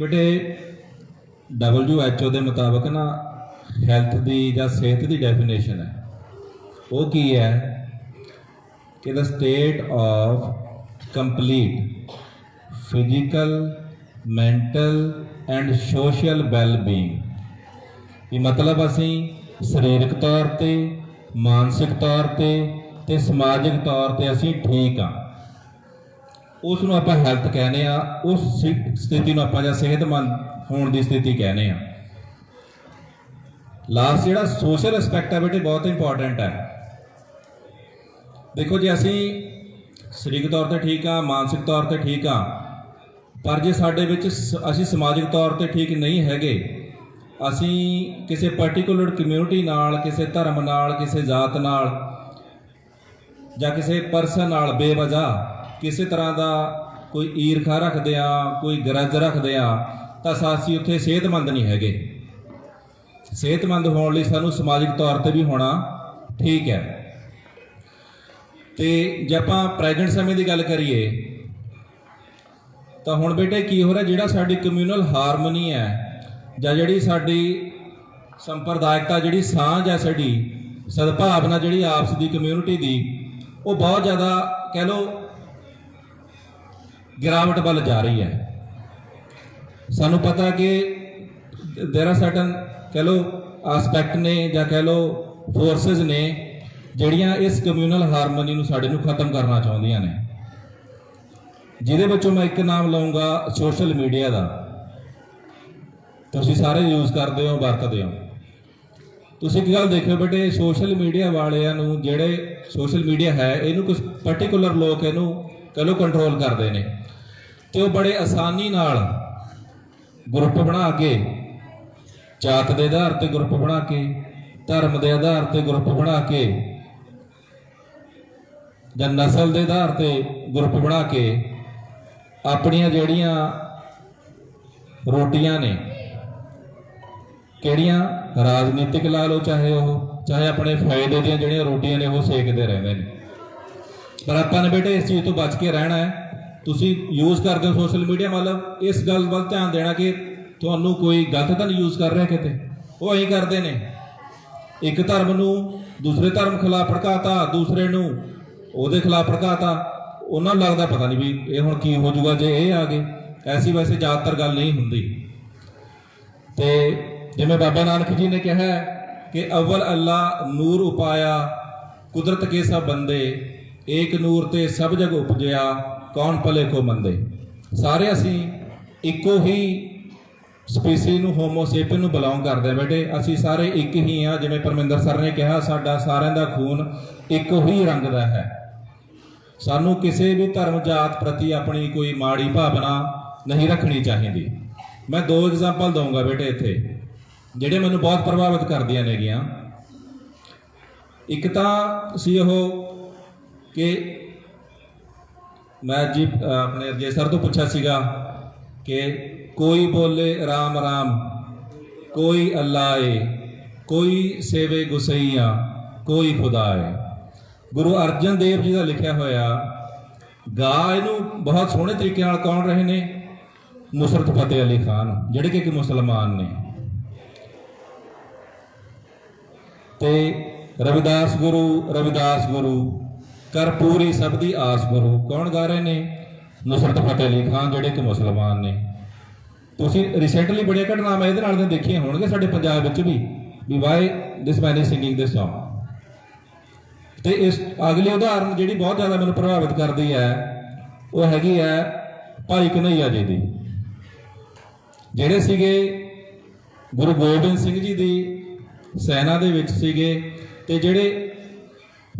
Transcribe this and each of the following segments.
ਬੇਟੇ WHO ਦੇ ਮੁਤਾਬਕ ਨਾ ਹੈਲਥ ਦੀ ਜਾਂ ਸਿਹਤ ਦੀ ਡੈਫੀਨੇਸ਼ਨ ਹੈ। ਉਹ ਕੀ ਹੈ? ਕਿ the state of complete physical, mental and social well-being ਇਹ ਮਤਲਬ ਅਸੀਂ ਸਰੀਰਕ ਤੌਰ ਤੇ, ਮਾਨਸਿਕ ਤੌਰ ਤੇ ਤੇ ਸਮਾਜਿਕ ਤੌਰ ਤੇ ਅਸੀਂ ਠੀਕ ਆ ਉਸ ਨੂੰ ਆਪਾਂ ਹੈਲਥ ਕਹਿੰਦੇ ਆ, ਉਸ ਸਥਿ- ਸਥਿਤੀ ਨੂੰ ਆਪਾਂ ਜਾਂ ਸਿਹਤਮੰਦ ਹੋਣ ਦੀ ਸਥਿਤੀ ਕਹਿੰਦੇ ਆ। ਲਾਸਟ ਜਿਹੜਾ ਸੋਸ਼ਲ ਐਸਪੈਕਟ ਹੈ ਬੇਟੇ, ਬਹੁਤ ਇੰਪੋਰਟੈਂਟ ਹੈ ਦੇਖੋ ਜੇ ਅਸੀਂ ਸਰੀਰਕ ਤੌਰ ਤੇ ਠੀਕ ਆ, ਮਾਨਸਿਕ ਤੌਰ ਤੇ ਠੀਕ ਆ, ਪਰ ਜੇ ਸਾਡੇ ਵਿੱਚ ਸ- ਅਸੀਂ ਸਮਾਜਿਕ ਤੌਰ ਤੇ ਠੀਕ ਨਹੀਂ ਹੈਗੇ, ਅਸੀਂ ਕਿਸੇ ਪਾਰਟਿਕੂਲਰ ਕਮਿਊਨਿਟੀ ਨਾਲ, ਕਿਸੇ ਧਰਮ ਨਾਲ, ਕਿਸੇ ਜਾਤ ਨਾਲ ਜਾਂ ਕਿਸੇ ਪਰਸਨ ਨਾਲ ਬੇਵਜ੍ਹਾ ਕਿਸੇ ਤਰ੍ਹਾਂ ਦਾ ਕੋਈ ਈਰਖਾ ਰੱਖਦੇ ਆ, ਕੋਈ ਗਰਜ ਰੱਖਦੇ ਆ, ਤਾਂ ਅਸੀਂ ਉੱਥੇ ਸਿਹਤਮੰਦ ਨਹੀਂ ਹੈਗੇ। ਸਿਹਤਮੰਦ ਹੋਣ ਲਈ ਸਾਨੂੰ ਸਮਾਜਿਕ ਤੌਰ ਤੇ ਵੀ ਹੋਣਾ ਠੀਕ ਹੈ। ਤੇ ਜੇ ਆਪਾਂ ਪ੍ਰੈਜ਼ੈਂਟ ਸਮੇਂ ਦੀ ਗੱਲ ਕਰੀਏ, ਤਾਂ ਹੁਣ ਬੇਟੇ ਕੀ ਹੋ ਰਿਹਾ, ਜਿਹੜਾ ਸਾਡੀ ਕਮਿਊਨਲ ਹਾਰਮਨੀ ਹੈ, ਜਾਂ ਜਿਹੜੀ ਸਾਡੀ ਸੰਪਰਦਾਇਕਤਾ, ਜਿਹੜੀ ਸਾਂਝ ਹੈ ਸਾਡੀ, ਸਦਭਾਵਨਾ ਜਿਹੜੀ ਆਪਸ ਦੀ ਕਮਿਊਨਿਟੀ ਦੀ, ਉਹ ਬਹੁਤ ਜ਼ਿਆਦਾ ਕਹਿ ਲਓ ਗਿਰਾਵਟ ਵੱਲ ਜਾ ਰਹੀ ਹੈ। ਸਾਨੂੰ ਪਤਾ ਕਿ ਦੇਰ ਆਰ ਸਰਟਨ ਕਹਿ ਲਓ ਐਸਪੈਕਟ ਨੇ ਜਾਂ ਕਹਿ ਲਓ ਫੋਰਸਸ ਨੇ ਜਿਹੜੀਆਂ ਇਸ ਕਮਿਊਨਲ ਹਾਰਮਨੀ ਨੂੰ ਸਾਡੇ ਨੂੰ ਖਤਮ ਕਰਨਾ ਚਾਹੁੰਦੀਆਂ ਨੇ। ਜਿਹਦੇ ਵਿੱਚੋਂ ਮੈਂ ਇੱਕ ਨਾਮ ਲਵਾਂਗਾ ਸੋਸ਼ਲ ਮੀਡੀਆ ਦਾ। ਤੁਸੀਂ ਸਾਰੇ ਯੂਜ਼ ਕਰਦੇ ਹੋ, ਵਰਤਦੇ ਹੋ। ਤੁਸੀਂ ਇੱਕ ਗੱਲ ਦੇਖਿਓ ਬੇਟੇ ਸੋਸ਼ਲ ਮੀਡੀਆ ਵਾਲਿਆਂ ਨੂੰ ਜਿਹੜੇ ਸੋਸ਼ਲ ਮੀਡੀਆ ਹੈ, ਇਹਨੂੰ ਕੁਝ ਪਾਰਟਿਕੂਲਰ ਲੋਕ ਇਹਨੂੰ ਕਹ ਲਓ ਕੰਟਰੋਲ ਕਰਦੇ ਨੇ। ਤੇ ਉਹ ਬੜੇ ਆਸਾਨੀ ਨਾਲ ਗਰੁੱਪ ਬਣਾ ਕੇ, ਜਾਤ ਦੇ ਆਧਾਰ ਤੇ ਗਰੁੱਪ ਬਣਾ ਕੇ, ਧਰਮ ਦੇ ਆਧਾਰ ਤੇ ਗਰੁੱਪ ਬਣਾ ਕੇ, ਜਾਂ ਨਸਲ ਦੇ ਆਧਾਰ ਤੇ ਗਰੁੱਪ ਬਣਾ ਕੇ, ਆਪਣੀਆਂ ਜਿਹੜੀਆਂ ਰੋਟੀਆਂ ਨੇ, ਕਿਹੜੀਆਂ? ਰਾਜਨੀਤਿਕ ਲਾ ਲਓ, ਚਾਹੇ ਉਹ, ਚਾਹੇ ਆਪਣੇ ਫਾਇਦੇ ਦੀਆਂ ਜਿਹੜੀਆਂ ਰੋਟੀਆਂ ਨੇ, ਉਹ ਸੇਕਦੇ ਰਹਿੰਦੇ ਨੇ। ਪਰ ਆਪਾਂ ਨੇ ਬੇਟੇ ਇਸ ਚੀਜ਼ ਤੋਂ ਬਚ ਕੇ ਰਹਿਣਾ ਹੈ। ਤੁਸੀਂ ਯੂਜ਼ ਕਰਦੇ ਹੋ ਸੋਸ਼ਲ ਮੀਡੀਆ ਮਤਲਬ ਇਸ ਗੱਲ ਵੱਲ ਧਿਆਨ ਦੇਣਾ ਕਿ ਤੁਹਾਨੂੰ ਕੋਈ ਗਲਤ ਤਾਂ ਨਹੀਂ ਯੂਜ਼ ਕਰ ਰਿਹਾ ਕਿਤੇ? ਉਹ ਐਂ ਕਰਦੇ ਨੇ। ਇੱਕ ਧਰਮ ਨੂੰ ਦੂਸਰੇ ਧਰਮ ਖਿਲਾਫ ਭੜਕਾਤਾ, ਦੂਸਰੇ ਨੂੰ ਉਹਦੇ ਖਿਲਾਫ ਭੜਕਾਤਾ, ਉਹਨਾਂ ਨੂੰ ਲੱਗਦਾ ਪਤਾ ਨਹੀਂ ਵੀ ਇਹ ਹੁਣ ਕੀ ਹੋ ਜਾਊਗਾ ਜੇ ਇਹ ਆ ਗਏ। ਐਸੀ ਵੈਸੇ ਜ਼ਿਆਦਾਤਰ ਗੱਲ ਨਹੀਂ ਹੁੰਦੀ। ਤੇ ਜਿਵੇਂ ਬਾਬਾ ਨਾਨਕ ਜੀ ਨੇ ਕਿਹਾ ਕਿ ਅਵਲ ਅੱਲਾ ਨੂਰ ਉਪਾਇਆ, ਕੁਦਰਤ ਕੇ ਸਭ ਬੰਦੇ, ਏਕ ਨੂਰ ਤੇ ਸਭ ਜਗ ਉਪਜਿਆ ਕੌਣ ਭਲੇ ਕੋ ਮੰਦੇ? ਸਾਰੇ ਅਸੀਂ ਇੱਕੋ ਹੀ ਸਪੀਸੀ ਨੂੰ ਹੋਮੋ ਸੇਪੀਅਨ ਨੂੰ ਬਿਲੋਂਗ ਕਰਦੇ ਆ ਬੇਟੇ। ਅਸੀਂ ਸਾਰੇ ਇੱਕ ਹੀ ਆ, ਜਿਵੇਂ ਪਰਮਿੰਦਰ ਸਰ ਨੇ ਕਿਹਾ, ਸਾਡਾ ਸਾਰਿਆਂ ਦਾ ਖੂਨ ਇੱਕੋ ਹੀ ਰੰਗ ਦਾ ਹੈ। ਸਾਨੂੰ ਕਿਸੇ ਵੀ ਧਰਮ ਜਾਤ ਪ੍ਰਤੀ ਆਪਣੀ ਕੋਈ ਮਾੜੀ ਭਾਵਨਾ ਨਹੀਂ ਰੱਖਣੀ ਚਾਹੀਦੀ। ਮੈਂ ਦੋ ਐਗਜ਼ਾਮਪਲ ਦਊਂਗਾ ਬੇਟੇ ਇੱਥੇ, ਜਿਹੜੇ ਮੈਨੂੰ ਬਹੁਤ ਪ੍ਰਭਾਵਿਤ ਕਰਦੀਆਂ ਨੇਗੀਆਂ। ਇੱਕ ਤਾਂ ਸੀ ਉਹ ਕਿ ਮੈਂ ਜੀ ਆਪਣੇ ਅਜੇ ਸਰ ਤੋਂ ਪੁੱਛਿਆ ਸੀਗਾ ਕਿ ਕੋਈ ਬੋਲੇ ਰਾਮ ਰਾਮ, ਕੋਈ ਅੱਲਾ ਏ, ਕੋਈ ਸੇਵੇ ਗੁਸਈਆ, ਕੋਈ ਖੁਦਾ ਏ ਗੁਰੂ ਅਰਜਨ ਦੇਵ ਜੀ ਦਾ ਲਿਖਿਆ ਹੋਇਆ, ਗਾ ਇਹਨੂੰ ਬਹੁਤ ਸੋਹਣੇ ਤਰੀਕੇ ਨਾਲ ਕੌਣ ਰਹੇ ਨੇ? ਨੁਸਰਤ ਫਤਿਹ ਅਲੀ ਖਾਨ, ਜਿਹੜੇ ਕਿ ਇੱਕ ਮੁਸਲਮਾਨ ਨੇ। ਤੇ ਰਵਿਦਾਸ ਗੁਰੂ ਰਵਿਦਾਸ ਗੁਰੂ ਕਰ ਪੂਰੀ ਸਭ ਦੀ ਆਸ ਗੁਰੂ ਕੌਣ ਗਾ ਰਹੇ ਨੇ? ਨੁਸਰਤ ਫਤਿਹ ਅਲੀ ਖਾਨ, ਜਿਹੜੇ ਕਿ ਮੁਸਲਮਾਨ ਨੇ। ਤੁਸੀਂ ਰੀਸੈਂਟਲੀ ਬੜੀਆਂ ਘਟਨਾਵਾਂ ਇਹਦੇ ਨਾਲ ਦੀਆਂ ਦੇਖੀਆਂ ਹੋਣਗੀਆਂ ਸਾਡੇ ਪੰਜਾਬ ਵਿੱਚ ਵੀ ਵੀ why this man is singing this song ਤੇ ਇਸ ਅਗਲੀ ਉਦਾਹਰਨ ਜਿਹੜੀ ਬਹੁਤ ਜ਼ਿਆਦਾ ਮੈਨੂੰ ਪ੍ਰਭਾਵਿਤ ਕਰਦੀ ਹੈ, ਉਹ ਹੈਗੀ ਹੈ ਭਾਈ ਕਨਈਆ ਜੀ ਦੀ। ਜਿਹੜੇ ਸੀਗੇ ਗੁਰੂ ਗੋਬਿੰਦ ਸਿੰਘ ਜੀ ਦੀ ਸੈਨਾ ਦੇ ਵਿੱਚ ਸੀਗੇ ਤੇ ਜਿਹੜੇ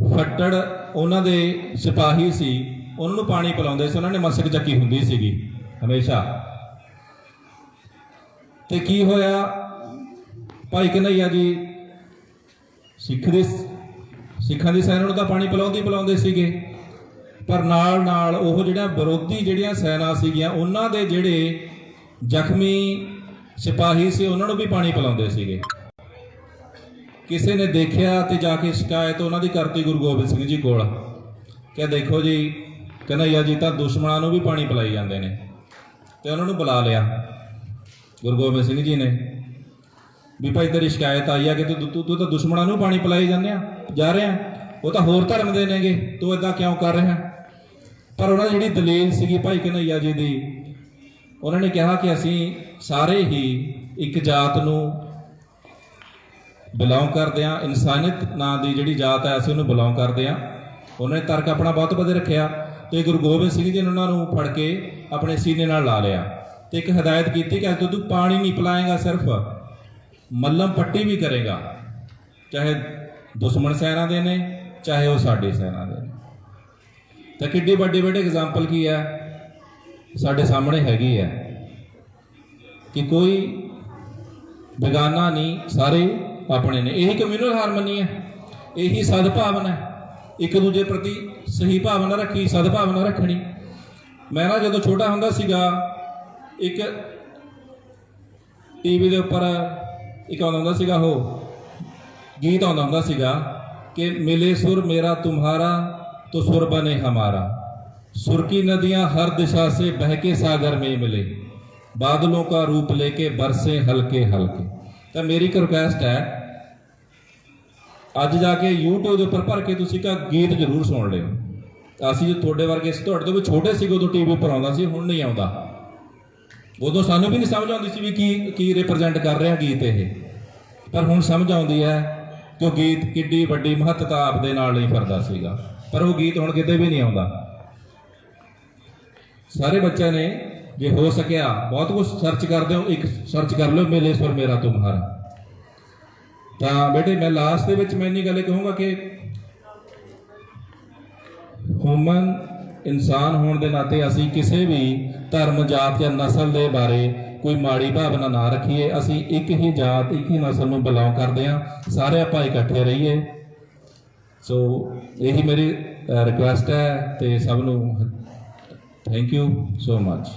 ਫੱਟੜ ਉਹਨਾਂ ਦੇ ਸਿਪਾਹੀ ਸੀ, ਉਹਨਾਂ ਨੂੰ ਪਾਣੀ ਪਿਲਾਉਂਦੇ ਸੀ, ਉਹਨਾਂ ਨੇ ਮਸਕ ਚੱਕੀ ਹੁੰਦੀ ਸੀਗੀ, ਹਮੇਸ਼ਾ। ਤੇ ਕੀ ਹੋਇਆ? ਭਾਈ ਕਨਈਆ ਜੀ ਸਿੱਖ ਦੇ ਸਿੱਖਾਂ ਦੀ ਸੈਨਾ ਨੂੰ ਤਾਂ ਪਾਣੀ ਪਿਲਾਉਂਦੇ ਪਿਲਾਉਂਦੇ ਸੀਗੇ। ਪਰ ਨਾਲ ਨਾਲ ਉਹ ਜਿਹੜਾ ਵਿਰੋਧੀ ਜਿਹੜੀਆਂ ਸੈਨਾ ਸੀਗੀਆਂ, ਉਹਨਾਂ ਦੇ ਜਿਹੜੇ ਜ਼ਖਮੀ ਸਿਪਾਹੀ ਸੀ, ਉਹਨਾਂ ਨੂੰ ਵੀ ਪਾਣੀ ਪਿਲਾਉਂਦੇ ਸੀਗੇ। ਕਿਸੇ ਨੇ ਦੇਖਿਆ ਤੇ ਜਾ ਕੇ ਸ਼ਿਕਾਇਤ ਉਹਨਾਂ ਦੀ ਕਰਤੀ ਗੁਰੂ ਗੋਬਿੰਦ ਸਿੰਘ ਜੀ ਕੋਲ। ਕਿ ਦੇਖੋ ਜੀ ਕਨਈਆ ਜੀ, ਤਾਂ ਦੁਸ਼ਮਣਾਂ ਨੂੰ ਵੀ ਪਾਣੀ ਪਿਲਾਈ ਜਾਂਦੇ ਨੇ। ਤੇ ਉਹਨਾਂ ਨੂੰ ਬੁਲਾ ਲਿਆ ਗੁਰੂ ਗੋਬਿੰਦ ਸਿੰਘ ਜੀ ਨੇ। ਵੀ ਭਾਈ, ਤੇਰੀ ਸ਼ਿਕਾਇਤ ਆਈ ਆ ਕਿ ਤੂੰ ਤੂੰ ਤਾਂ ਦੁਸ਼ਮਣਾਂ ਨੂੰ ਪਾਣੀ ਪਿਲਾਈ ਜਾਂਦੇ ਆ, ਜਾ ਰਹੇ ਰਿਹਾ ਉਹ ਤਾਂ ਹੋਰ ਧਰਮ ਦੇ ਨੇਗੇ, ਤੂੰ ਇਦਾਂ ਕਿਉਂ ਕਰ ਰਿਹਾ? ਪਰ ਉਹਨਾਂ ਦੀ ਜਿਹੜੀ ਦਲੀਲ ਸੀਗੀ, ਭਾਈ ਕਨਈਆ ਜੀ ਦੀ, ਉਹਨਾਂ ਨੇ ਕਿਹਾ ਕਿ ਅਸੀਂ ਸਾਰੇ ਹੀ ਇੱਕ ਜਾਤ ਨੂੰ ਬਿਲੋਂਗ ਕਰਦੇ ਆ ਇਨਸਾਨੀਅਤ ਨਾਂ ਦੀ ਜਿਹੜੀ ਜਾਤ ਹੈ, ਅਸੀਂ ਉਹਨੂੰ ਬਿਲੋਂਗ ਕਰਦੇ ਆ ਉਹਨਾਂ ਨੇ ਤਰਕ ਆਪਣਾ ਬਹੁਤ ਵਧੀਆ ਰੱਖਿਆ। ਤੇ ਗੁਰੂ ਗੋਬਿੰਦ ਸਿੰਘ ਜੀ ਨੇ ਉਹਨਾਂ ਨੂੰ ਫੜ ਕੇ ਆਪਣੇ ਸੀਨੇ ਨਾਲ ਲਾ ਲਿਆ। ਤੇ ਇੱਕ ਹਦਾਇਤ ਕੀਤੀ ਕਿ ਅੱਜ ਤੋਂ ਤੂੰ ਪਾਣੀ ਨਹੀਂ ਪਿਲਾਏਗਾ, ਸਿਰਫ ਮੱਲਮ ਪੱਟੀ ਵੀ ਕਰੇਗਾ। ਚਾਹੇ ਦੁਸ਼ਮਣ ਸੈਨਾ ਦੇ ਨੇ, ਚਾਹੇ ਉਹ ਸਾਡੇ ਸੈਨਾ ਦੇ ਨੇ। ਤਾਂ ਕਿੱਡੀ ਵੱਡੀ ਵੱਡੀ ਐਗਜ਼ਾਮਪਲ ਕੀ ਹੈ? ਸਾਡੇ ਸਾਹਮਣੇ ਹੈਗੀ ਹੈ ਕਿ ਕੋਈ ਬੇਗਾਨਾ ਨਹੀਂ, ਸਾਰੇ ਆਪਣੇ ਨੇ ਇਹੀ ਕਮਿਊਨਲ ਹਾਰਮਨੀ ਹੈ ਇਹੀ ਸਦਭਾਵਨਾ ਹੈ ਇੱਕ ਦੂਜੇ ਪ੍ਰਤੀ ਸਹੀ ਭਾਵਨਾ ਰੱਖੀ ਸਦਭਾਵਨਾ ਰੱਖਣੀ ਮੈਂ ਨਾ ਜਦੋਂ ਛੋਟਾ ਹੁੰਦਾ ਸੀਗਾ ਇੱਕ ਟੀਵੀ ਦੇ ਉੱਪਰ ਇੱਕ ਆਉਂਦਾ ਹੁੰਦਾ ਸੀਗਾ ਉਹ ਗੀਤ ਆਉਂਦਾ ਹੁੰਦਾ ਸੀਗਾ ਕਿ ਮਿਲੇ ਸੁਰ ਮੇਰਾ तुम्हारा तो सुर बने हमारा सुर की नदियां हर दिशा से बह के सागर में मिले बादलों का रूप लेके बरसे हल्के हल्के ਤਾਂ ਮੇਰੀ ਇੱਕ ਰਿਕੁਐਸਟ ਹੈ ਅੱਜ ਜਾ ਕੇ YouTube ਦੇ ਉੱਪਰ ਭਰ ਕੇ ਤੁਸੀਂ ਕਾ ਗੀਤ ਜ਼ਰੂਰ ਸੁਣ ਲਿਓ। ਅਸੀਂ ਤੁਹਾਡੇ ਵਰਗੇ ਤੁਹਾਡੇ ਤੋਂ ਵੀ ਛੋਟੇ ਸੀਗੇ ਉਦੋਂ ਟੀਵੀ ਉੱਪਰ ਆਉਂਦਾ ਸੀ, ਹੁਣ ਨਹੀਂ ਆਉਂਦਾ। ਉਦੋਂ ਸਾਨੂੰ ਵੀ ਨਹੀਂ ਸਮਝ ਆਉਂਦੀ ਸੀ ਵੀ ਕੀ ਕੀ ਰਿਪਰੈਜ਼ੈਂਟ ਕਰ ਰਿਹਾ ਗੀਤ ਇਹ। ਪਰ ਹੁਣ ਸਮਝ ਆਉਂਦੀ ਹੈ ਕਿ ਉਹ ਗੀਤ ਕਿੱਡੀ ਵੱਡੀ ਮਹੱਤਤਾ ਆਪਦੇ ਨਾਲ ਲਈ ਫਰਦਾ ਸੀਗਾ। ਪਰ ਉਹ ਗੀਤ ਹੁਣ ਕਿਤੇ ਵੀ ਨਹੀਂ ਆਉਂਦਾ। ਸਾਰੇ ਬੱਚਿਆਂ ਨੇ ਜੇ ਹੋ ਸਕਿਆ, ਬਹੁਤ ਕੁਝ ਸਰਚ ਕਰਦੇ ਹੋ, ਇੱਕ ਸਰਚ ਕਰ ਲਓ, ਮੇਲੇ ਸਵਰ ਮੇਰਾ ਤੁਮਹਾਰਾ ਤਾਂ ਬੇਟੇ ਮੈਂ ਲਾਸਟ ਦੇ ਵਿੱਚ ਮੈਂ ਇੰਨੀ ਗੱਲ ਇਹ ਕਹੂੰਗਾ ਕਿ ਹਿਊਮਨ ਇਨਸਾਨ ਹੋਣ ਦੇ ਨਾਤੇ ਅਸੀਂ ਕਿਸੇ ਵੀ ਧਰਮ, ਜਾਤ ਜਾਂ ਨਸਲ ਦੇ ਬਾਰੇ ਕੋਈ ਮਾੜੀ ਭਾਵਨਾ ਨਾ ਰੱਖੀਏ। ਅਸੀਂ ਇੱਕ ਹੀ ਜਾਤ, ਇੱਕ ਹੀ ਨਸਲ ਨੂੰ ਬਿਲੋਂਗ ਕਰਦੇ ਹਾਂ। ਸਾਰੇ ਆਪਾਂ ਇਕੱਠੇ ਰਹੀਏ। ਸੋ ਇਹੀ ਮੇਰੀ ਰਿਕੁਐਸਟ ਹੈ ਤੇ ਸਭ ਨੂੰ ਥੈਂਕ ਯੂ ਸੋ ਮੱਚ